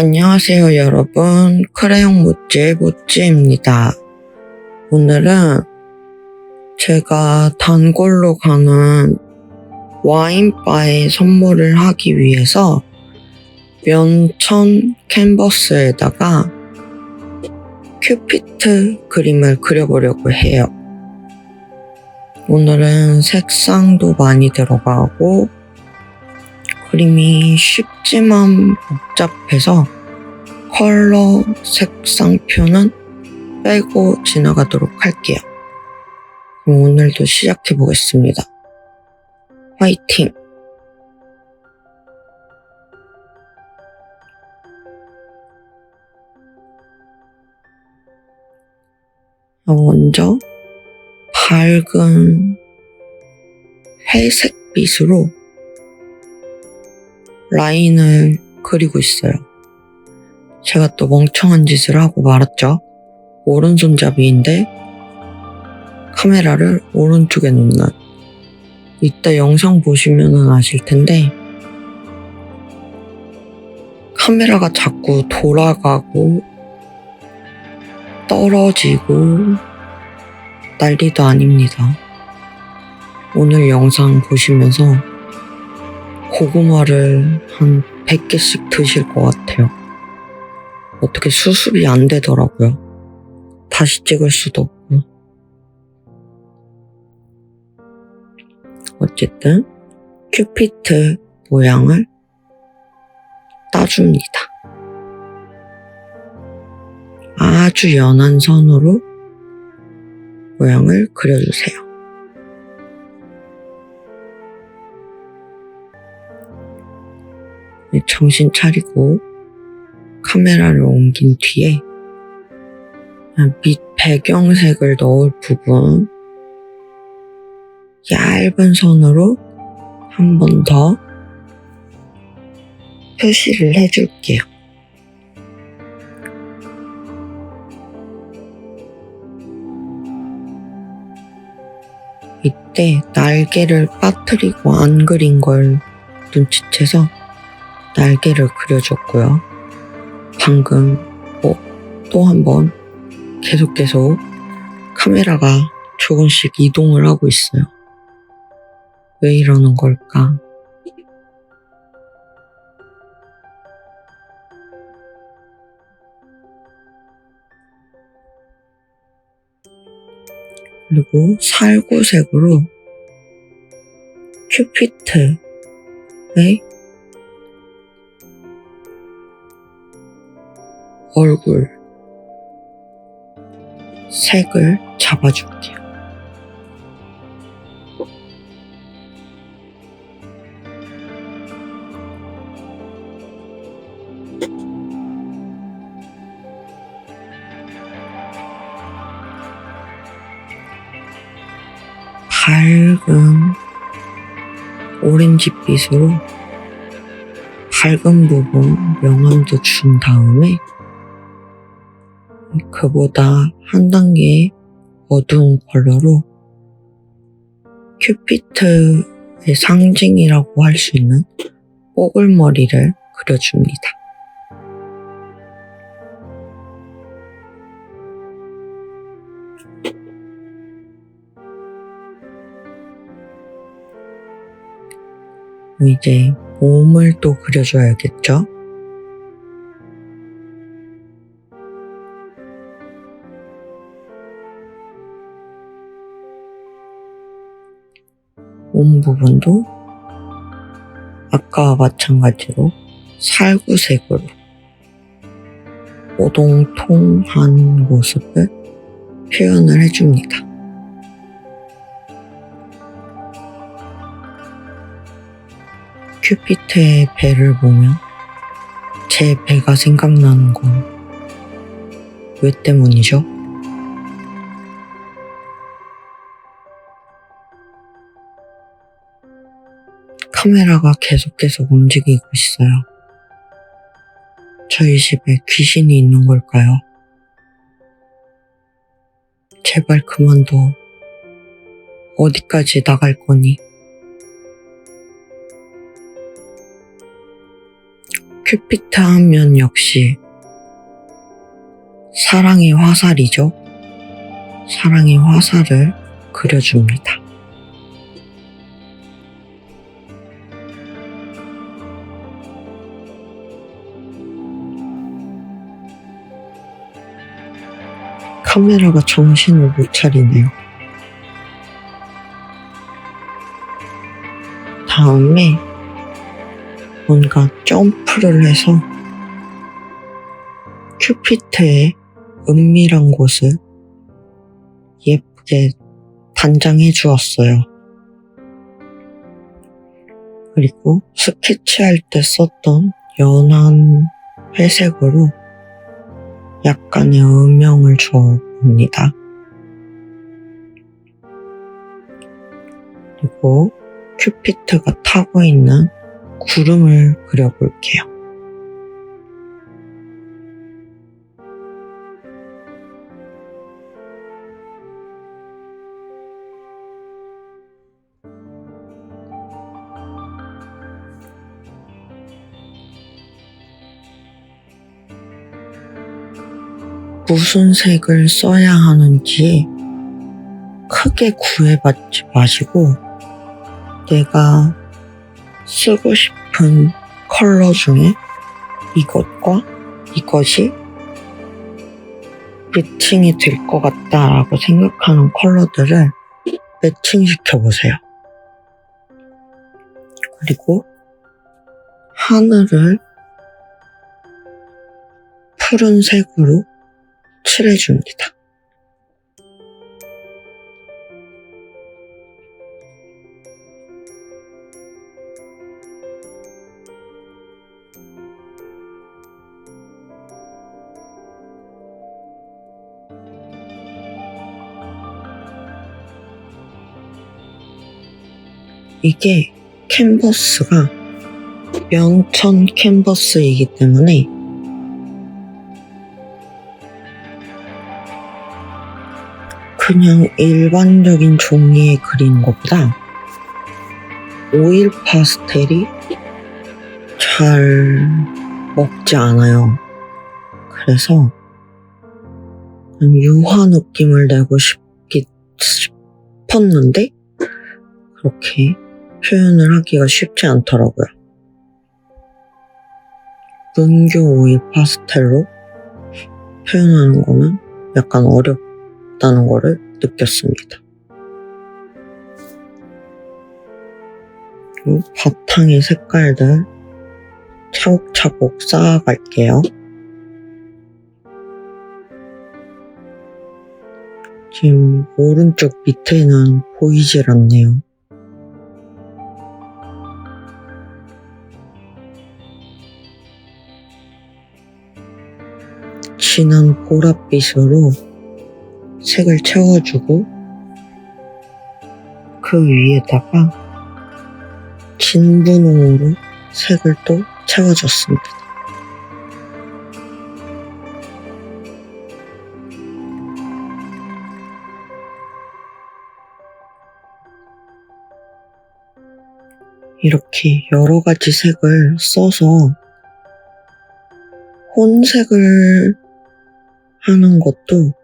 안녕하세요, 여러분. 크레용 모찌의 모찌입니다. 오늘은 제가 단골로 가는 와인바에 선물을 하기 위해서 면천 캔버스에다가 큐피트 그림을 그려보려고 해요. 오늘은 색상도 많이 들어가고 그림이 쉽지만 복잡해서 컬러 색상표는 빼고 지나가도록 할게요. 그럼 오늘도 시작해 보겠습니다. 화이팅! 먼저 밝은 회색 빛으로 라인을 그리고 있어요. 제가 또 멍청한 짓을 하고 말았죠. 오른손잡이인데 카메라를 오른쪽에 놓는 이따 영상 보시면 아실 텐데 카메라가 자꾸 돌아가고 떨어지고 난리도 아닙니다. 오늘 영상 보시면서 고구마를 한 100개씩 드실 것 같아요. 어떻게 수습이 안 되더라고요. 다시 찍을 수도 없고. 어쨌든 큐피트 모양을 따줍니다. 아주 연한 선으로 모양을 그려주세요. 정신 차리고 카메라를 옮긴 뒤에 밑 배경색을 넣을 부분 얇은 선으로 한 번 더 표시를 해줄게요. 이때 날개를 빠뜨리고 안 그린 걸 눈치채서 날개를 그려줬고요. 방금 뭐또한 번 계속 계속 카메라가 조금씩 이동을 하고 있어요. 왜 이러는 걸까? 그리고 살구색으로 큐피트의 얼굴 색을 잡아줄게요. 밝은 오렌지빛으로 밝은 부분 명암도 준 다음에 그보다 한 단계 어두운 컬러로 큐피트의 상징이라고 할 수 있는 뽀글머리를 그려줍니다. 이제 몸을 또 그려줘야겠죠? 몸 부분도 아까와 마찬가지로 살구색으로 오동통한 모습을 표현을 해줍니다. 큐피트의 배를 보면 제 배가 생각나는 건 왜 때문이죠? 카메라가 계속해서 움직이고 있어요. 저희 집에 귀신이 있는 걸까요? 제발 그만둬. 어디까지 나갈 거니? 큐피트 하면 역시 사랑의 화살이죠. 사랑의 화살을 그려줍니다. 카메라가 정신을 못 차리네요. 다음에 뭔가 점프를 해서 큐피트의 은밀한 곳을 예쁘게 단장해 주었어요. 그리고 스케치할 때 썼던 연한 회색으로 약간의 음영을 주어 봅니다. 그리고 큐피트가 타고 있는 구름을 그려볼게요. 무슨 색을 써야 하는지 크게 구애받지 마시고 내가 쓰고 싶은 컬러 중에 이것과 이것이 매칭이 될 것 같다라고 생각하는 컬러들을 매칭시켜 보세요. 그리고 하늘을 푸른색으로 칠해줍니다. 이게 캔버스가 명천 캔버스이기 때문에 그냥 일반적인 종이에 그리는 것보다 오일 파스텔이 잘 먹지 않아요. 그래서 유화 느낌을 내고 싶기, 싶었는데 그렇게 표현을 하기가 쉽지 않더라고요. 문교 오일 파스텔로 표현하는 거는 약간 어렵 다는 거를 느꼈습니다. 바탕의 색깔들 차곡차곡 쌓아갈게요. 지금 오른쪽 밑에는 보이질 않네요. 진한 보랏빛으로 색을 채워주고 그 위에다가 진분홍으로 색을 또 채워줬습니다. 이렇게 여러 가지 색을 써서 혼색을 하는 것도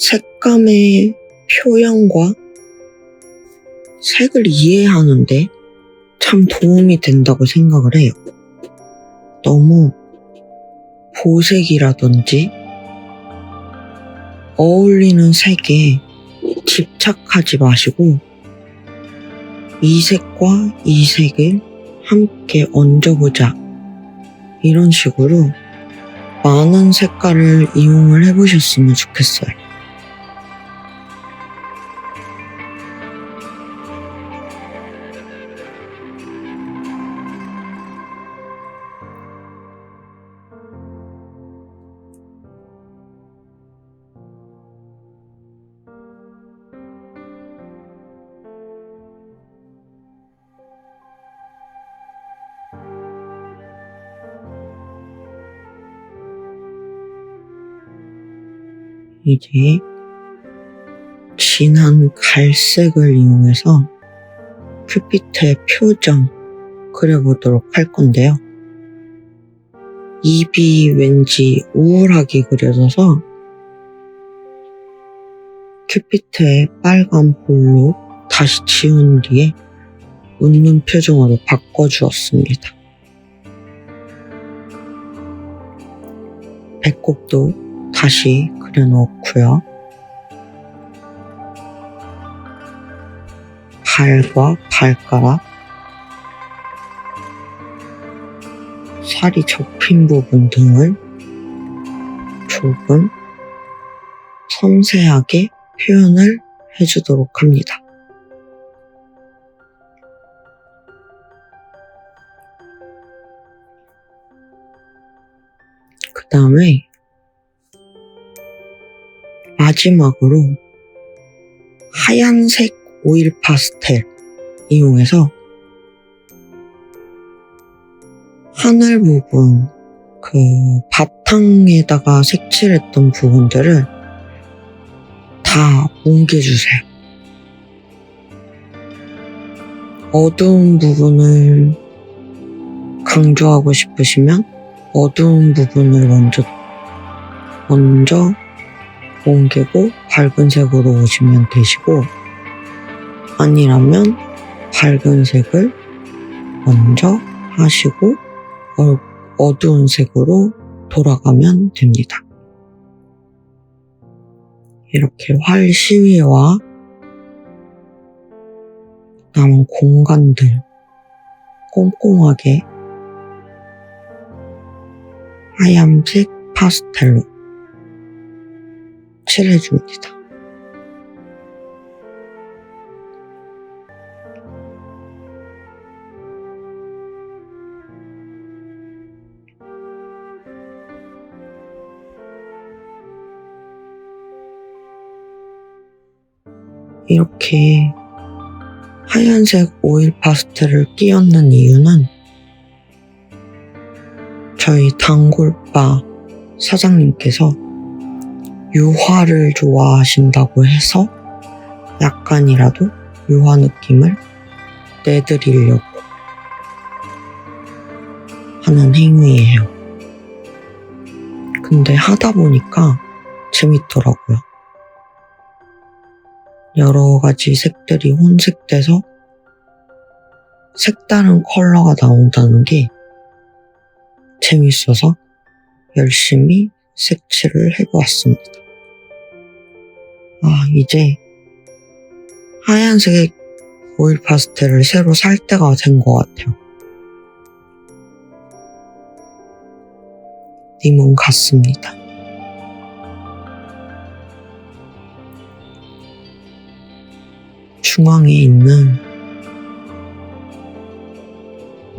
색감의 표현과 색을 이해하는데 참 도움이 된다고 생각을 해요. 너무 보색이라든지 어울리는 색에 집착하지 마시고 이 색과 이 색을 함께 얹어보자. 이런 식으로 많은 색깔을 이용을 해보셨으면 좋겠어요. 이제 진한 갈색을 이용해서 큐피트의 표정, 그려보도록 할 건데요. 입이 왠지 우울하게 그려져서 큐피트의 빨간 볼로 다시 지운 뒤에 웃는 표정으로 바꿔주었습니다. 배꼽도 다시 그려놓고요. 발과 발가락, 살이 접힌 부분 등을 조금 섬세하게 표현을 해주도록 합니다. 그 다음에 마지막으로 하얀색 오일 파스텔 이용해서 하늘 부분, 그 바탕에다가 색칠했던 부분들을 다 뭉개주세요. 어두운 부분을 강조하고 싶으시면 어두운 부분을 먼저 먼저 옮기고 밝은 색으로 오시면 되시고 아니라면 밝은 색을 먼저 하시고 어, 어두운 색으로 돌아가면 됩니다. 이렇게 활 시위와 남은 공간들 꼼꼼하게 하얀색 파스텔로 칠해줍니다. 이렇게 하얀색 오일 파스텔을 끼얹는 이유는 저희 단골바 사장님께서 유화를 좋아하신다고 해서 약간이라도 유화 느낌을 내드리려고 하는 행위예요. 근데 하다 보니까 재밌더라고요. 여러 가지 색들이 혼색돼서 색다른 컬러가 나온다는 게 재밌어서 열심히 색칠을 해보았습니다. 아, 이제 하얀색 오일 파스텔을 새로 살 때가 된 것 같아요. 님은 같습니다. 중앙에 있는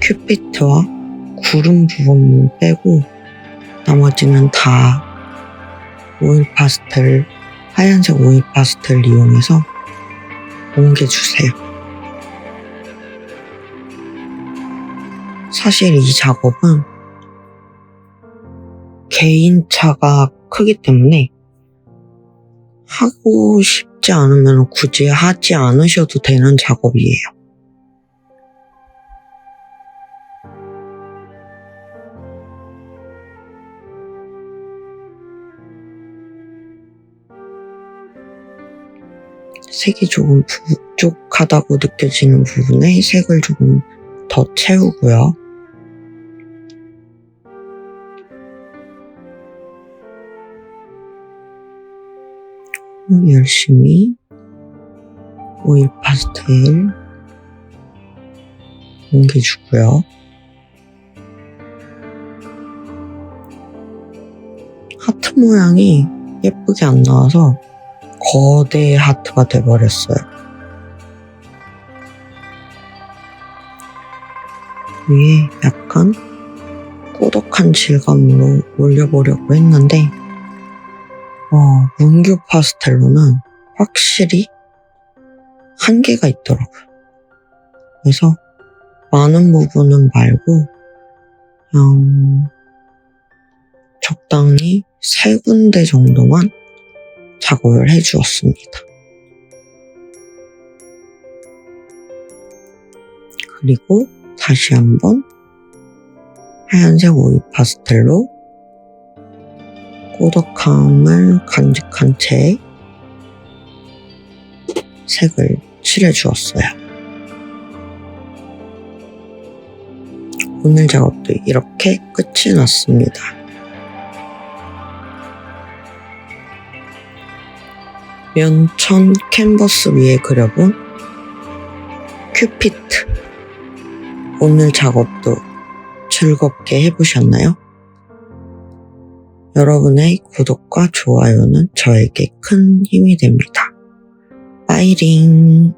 큐피트와 구름 부분 빼고 나머지는 다 오일 파스텔, 하얀색 오일 파스텔 이용해서 옮겨주세요. 사실 이 작업은 개인차가 크기 때문에 하고 싶지 않으면 굳이 하지 않으셔도 되는 작업이에요. 색이 조금 부족하다고 느껴지는 부분에 색을 조금 더 채우고요. 열심히 오일 파스텔 옮겨주고요. 하트 모양이 예쁘게 안 나와서 거대 하트가 돼버렸어요. 위에 약간 꾸덕한 질감으로 올려보려고 했는데 어, 문교 파스텔로는 확실히 한계가 있더라고요. 그래서 많은 부분은 말고 그냥 적당히 세 군데 정도만 작업을 해주었습니다. 그리고 다시 한번 하얀색 오이 파스텔로 꾸덕함을 간직한 채 색을 칠해주었어요. 오늘 작업도 이렇게 끝이 났습니다. 면천 캔버스 위에 그려본 큐피트. 오늘 작업도 즐겁게 해보셨나요? 여러분의 구독과 좋아요는 저에게 큰 힘이 됩니다. 빠이링.